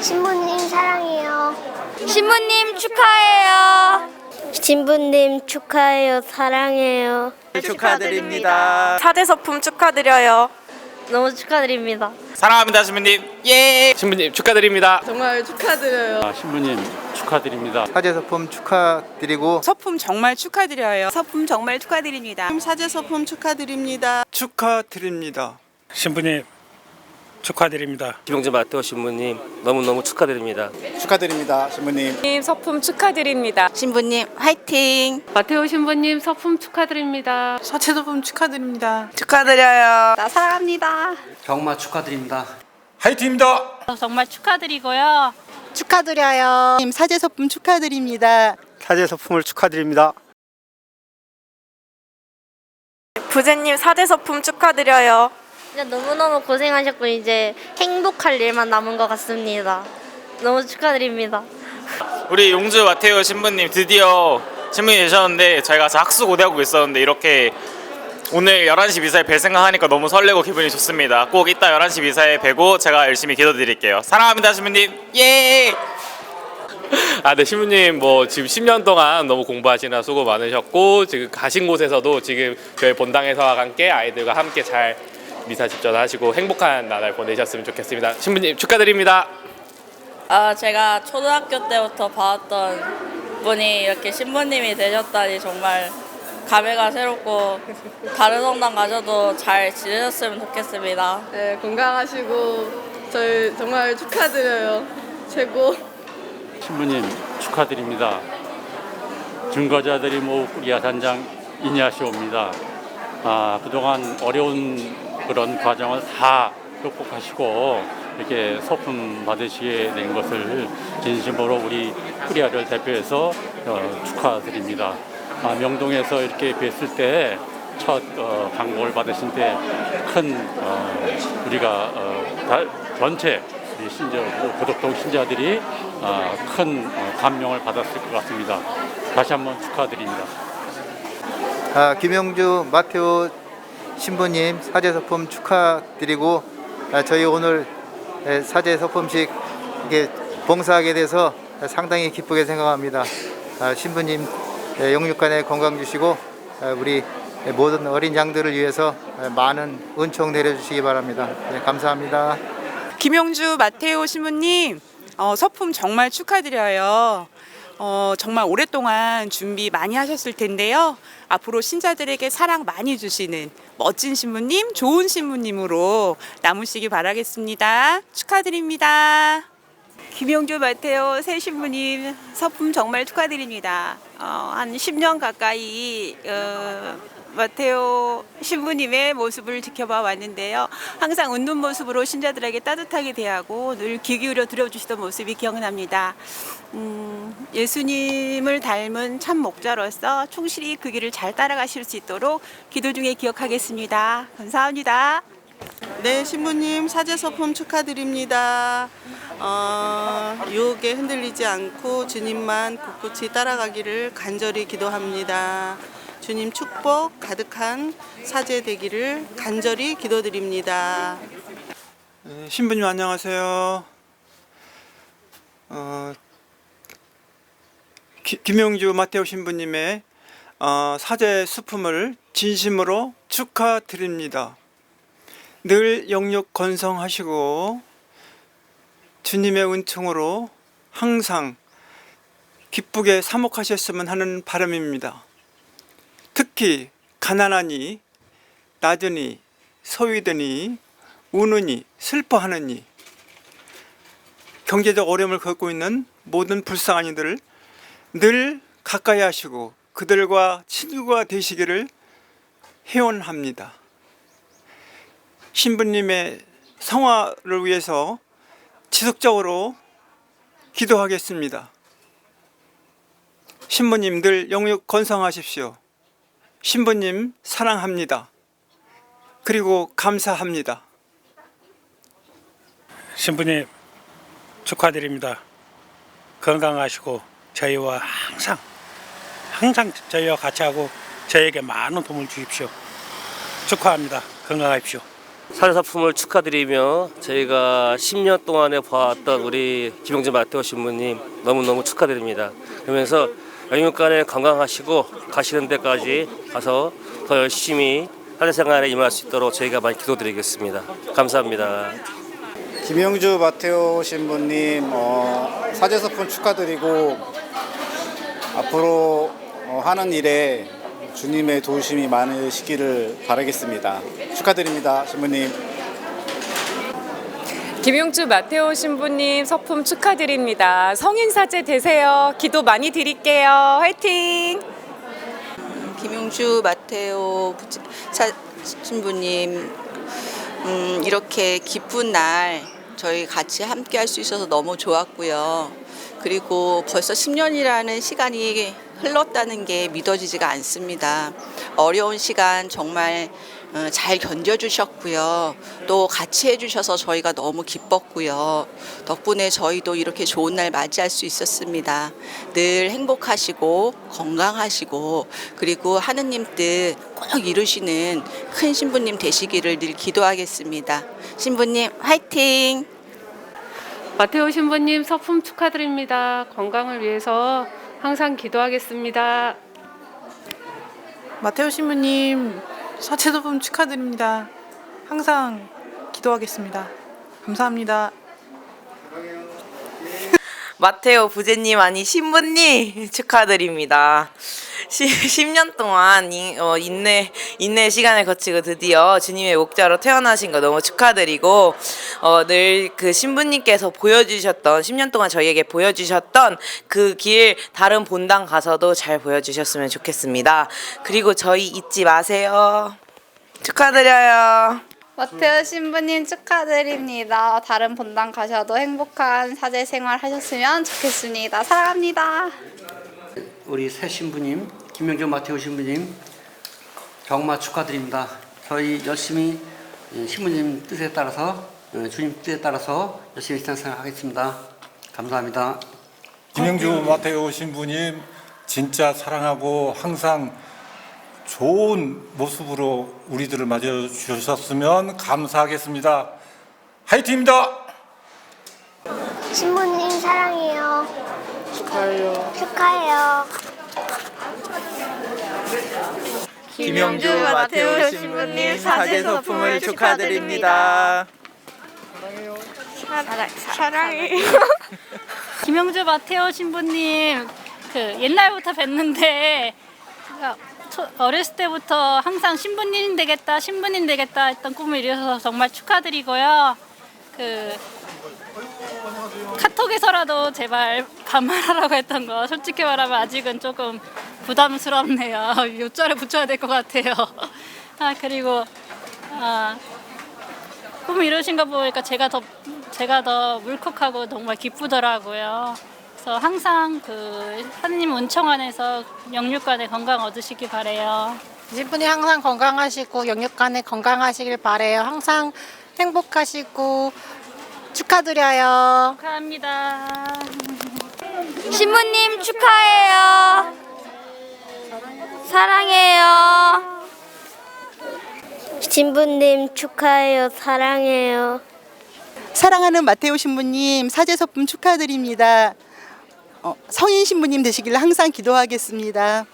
신부님 사랑해요. 신부님 축하해요. 신부님 축하해요. 사랑해요. 축하드립니다. 사제서품 축하드려요. 너무 축하드립니다. 사랑합니다, 신부님. 예. 신부님 축하드립니다. 정말 축하드려요. 아, 신부님 축하드립니다. 사제 서품 축하드리고 서품 정말 축하드려요. 서품 정말 축하드립니다. 사제 서품 축하드립니다. 축하드립니다. 신부님 축하드립니다. 김용재 마테오 신부님 너무너무 축하드립니다. 축하드립니다, 신부님. 서품 축하드립니다. 신부님 화이팅. 마테오 신부님 서품 축하드립니다. 사제서품 축하드립니다. 축하드려요. 나 사랑합니다. 경마 축하드립니다. 화이팅입니다. 정말 축하드리고요. 축하드려요. 사제서품 축하드립니다. 사제서품을 축하드립니다. 부제님 사제서품 축하드려요. 진짜 너무너무 고생하셨고 이제 행복할 일만 남은 것 같습니다. 너무 축하드립니다. 우리 용주 마테오 신부님 드디어 신부님 되셨는데 저희가 학수 고대하고 있었는데 이렇게 오늘 11시 미사에 뵐 생각하니까 너무 설레고 기분이 좋습니다. 꼭 이따 11시 미사에 뵈고 제가 열심히 기도드릴게요. 사랑합니다, 신부님. 예. 아, 네, 신부님 뭐 지금 10년 동안 너무 공부하시느라 수고 많으셨고 지금 가신 곳에서도 지금 저희 본당에서와 함께 아이들과 함께 잘 미사 집전하시고 행복한 나날 보내셨으면 좋겠습니다. 신부님 축하드립니다. 아, 제가 초등학교 때부터 봐왔던 분이 이렇게 신부님이 되셨다니 정말 감회가 새롭고 다른 성당 가셔도 잘 지내셨으면 좋겠습니다. 네, 건강하시고 저희 정말 축하드려요. 최고. 신부님 축하드립니다. 증거자들이 모두 우리 단장 이냐시옵니다. 아, 그동안 어려운 그런 과정을 다 극복하시고 이렇게 소품 받으시게 된 것을 진심으로 우리 코리아를 대표해서 어, 축하드립니다. 아, 명동에서 이렇게 뵀을 때 첫 어, 방문을 받으신 때큰 어, 우리가 어, 다- 전체 우리 신자 고덕동 신자들이 아, 큰 어, 감명을 받았을 것 같습니다. 다시 한번 축하드립니다. 아, 김영주 마테오 신부님 사제서품 축하드리고 아, 저희 오늘 에, 사제서품식 이게 봉사하게 돼서 상당히 기쁘게 생각합니다. 아, 신부님 에, 영육간에 건강 주시고 아, 우리 모든 어린 양들을 위해서 에, 많은 은총 내려주시기 바랍니다. 네, 감사합니다. 김용주 마테오 신부님 어, 서품 정말 축하드려요. 어, 정말 오랫동안 준비 많이 하셨을 텐데요. 앞으로 신자들에게 사랑 많이 주시는 멋진 신부님, 좋은 신부님으로 남으시기 바라겠습니다. 축하드립니다. 김용주 마테오 새 신부님 서품 정말 축하드립니다. 어, 한 10년 가까이 어, 마테오 신부님의 모습을 지켜봐 왔는데요. 항상 웃는 모습으로 신자들에게 따뜻하게 대하고 늘 귀 기울여 들어주시던 모습이 기억납니다. 음, 예수님을 닮은 참 목자로서 충실히 그 길을 잘 따라가실 수 있도록 기도 중에 기억하겠습니다. 감사합니다. 네, 신부님 사제 서품 축하드립니다. 어, 유혹에 흔들리지 않고 주님만 꿋꿋이 따라가기를 간절히 기도합니다. 주님 축복 가득한 사제 되기를 간절히 기도드립니다. 네, 신부님 안녕하세요. 어, 기- 김용주 마테오 신부님의 어, 사제 수품을 진심으로 축하드립니다. 늘 영육 건성하시고 주님의 은총으로 항상 기쁘게 사목하셨으면 하는 바람입니다. 특히 가난하니 낮으니 소위되니 우느니 슬퍼하느니 경제적 어려움을 겪고 있는 모든 불쌍한 이들을 늘 가까이 하시고 그들과 친구가 되시기를 회원합니다. 신부님의 성화를 위해서 지속적으로 기도하겠습니다. 신부님 늘 영육 건성하십시오. 신부님 사랑합니다. 그리고 감사합니다. 신부님 축하드립니다. 건강하시고 저희와 항상 항상 저희와 같이 하고 저에게 많은 도움을 주십시오. 축하합니다. 건강하십시오. 사제사품을 축하드리며 저희가 10년 동안에 봐왔던 우리 김영진 마태오 신부님 너무너무 축하드립니다. 그러면서 영육간에 건강하시고 가시는 데까지 가서 더 열심히 사제생활에 임할 수 있도록 저희가 많이 기도드리겠습니다. 감사합니다. 김영주 마테오 신부님 어, 사제서품 축하드리고 앞으로 어, 하는 일에 주님의 도우심이 많으시기를 바라겠습니다. 축하드립니다, 신부님. 김용주 마테오 신부님 서품 축하드립니다. 성인 사제 되세요. 기도 많이 드릴게요. 화이팅! 김용주 마테오 부지- 사- 신부님 음, 이렇게 기쁜 날 저희 같이 함께 할 수 있어서 너무 좋았고요. 그리고 벌써 10년이라는 시간이 흘렀다는 게 믿어지지가 않습니다. 어려운 시간 정말 어, 잘 견뎌주셨고요. 또 같이 해주셔서 저희가 너무 기뻤고요. 덕분에 저희도 이렇게 좋은 날 맞이할 수 있었습니다. 늘 행복하시고 건강하시고 그리고 하느님 뜻 꼭 이루시는 큰 신부님 되시기를 늘 기도하겠습니다. 신부님 화이팅! 마테오 신부님 서품 축하드립니다. 건강을 위해서 항상 기도하겠습니다. 마테오 신부님 사체도품 축하드립니다. 항상 기도하겠습니다. 감사합니다. 마테오 부제님 아니 신부님 축하드립니다. 10 년 동안 이- 어, 인내 인내 시간을 거치고 드디어 주님의 목자로 태어나신 거 너무 축하드리고 어, 늘 그 신부님께서 보여주셨던 10년 동안 저희에게 보여주셨던 그 길 다른 본당 가서도 잘 보여주셨으면 좋겠습니다. 그리고 저희 잊지 마세요. 축하드려요. 마테오 신부님 축하드립니다. 다른 본당 가셔도 행복한 사제 생활 하셨으면 좋겠습니다. 사랑합니다. 우리 새 신부님 김명준 마태오 신부님 경마 축하드립니다. 저희 열심히 신부님 뜻에 따라서 어, 주님 뜻에 따라서 열심히 신앙생활 하겠습니다. 감사합니다. 김영주 마태오 신부님 진짜 사랑하고 항상 좋은 모습으로 우리들을 맞아 주셨으면 감사하겠습니다. 화이팅입니다. 신부님 사랑해요. 축하해요. 축하해요. 김영주 마테오 신부님 사제 서품을 축하드립니다. 사랑해. 김영주 마테오 신부님 그 옛날부터 뵀는데 제가 초- 어렸을 때부터 항상 신부님 되겠다 신부님 되겠다 했던 꿈을 이루셔서 정말 축하드리고요. 그 카톡에서라도 제발 반말하라고 했던 거 솔직히 말하면 아직은 조금 부담스럽네요. 요자를 붙여야 될 것 같아요. 아 그리고 아 꿈 이루신 거 보니까 제가 더 제가 더 울컥하고 정말 기쁘더라고요. 그래서 항상 그 하느님 은총 안에서 영육간에 건강 얻으시기 바래요. 신부님 항상 건강하시고 영육간에 건강하시길 바래요. 항상 행복하시고 축하드려요. 축하합니다. 신부님 축하해요. 사랑해요. 신부님 축하해요. 사랑해요. 사랑하는 마테오 신부님 사제 서품 축하드립니다. 어, 성인 신부님 되시길 항상 기도하겠습니다.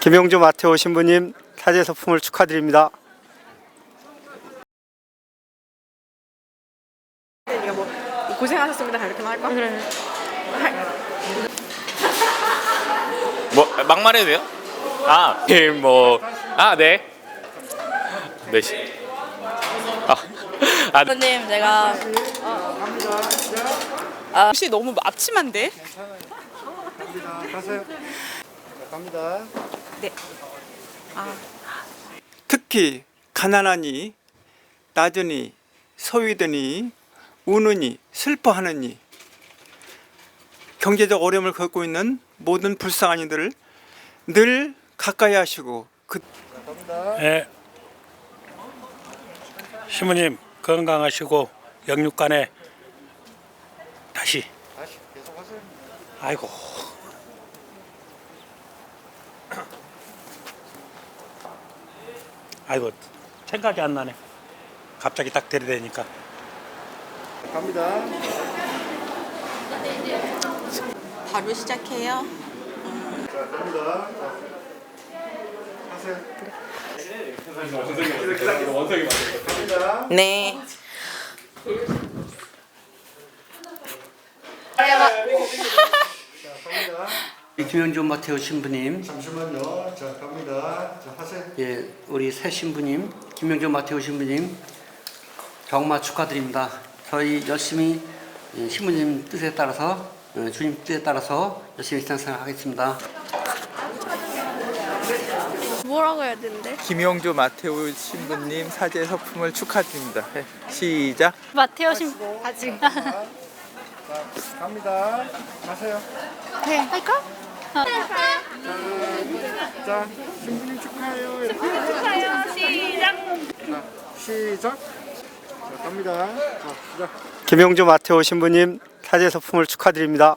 김영주 마테오 신부님 사제 서품을 축하드립니다. 고생하셨습니다. 이렇게만 할까? 뭐 막말해도 돼요? 아, 예, 뭐, 아, 네. 네 시. 아, 아, 신부님 제가 혹시 너무 앞치만데? 가세요. 갑니다. 특히 가난하니 나더니 소위더니 우느니 슬퍼하느니 경제적 어려움을 겪고 있는 모든 불쌍한 이들을 늘 가까이 하시고 그 예. 신부님 건강하시고 영육간에 다시. 아이고. 아이고 생각이 안 나네. 갑자기 딱 들이대니까. 갑니다. 바로 시작해요. 갑니다. 하세요. 갑니다. 네. 김영준 마태우 신부님, 잠시만요. 자, 갑니다. 자, 하세요. 예, 우리 새 신부님, 김영준 마태우 신부님, 정말 축하드립니다. 저희 열심히 예, 신부님 뜻에 따라서, 어, 주님 뜻에 따라서 열심히 신앙생활 하겠습니다. 뭐라고 해야 되는데? 김용조 마테오 신부님 사제 서품을 축하드립니다. 네, 시작. 마테오 신 아직. 갑니다. 하세요. 네, 할까? 자, 신부님 축하해요. 축하해요. 시작. 자, 시작. 자, 갑니다. 자, 시작. 김용조 마테오 신부님 사제 서품을 축하드립니다.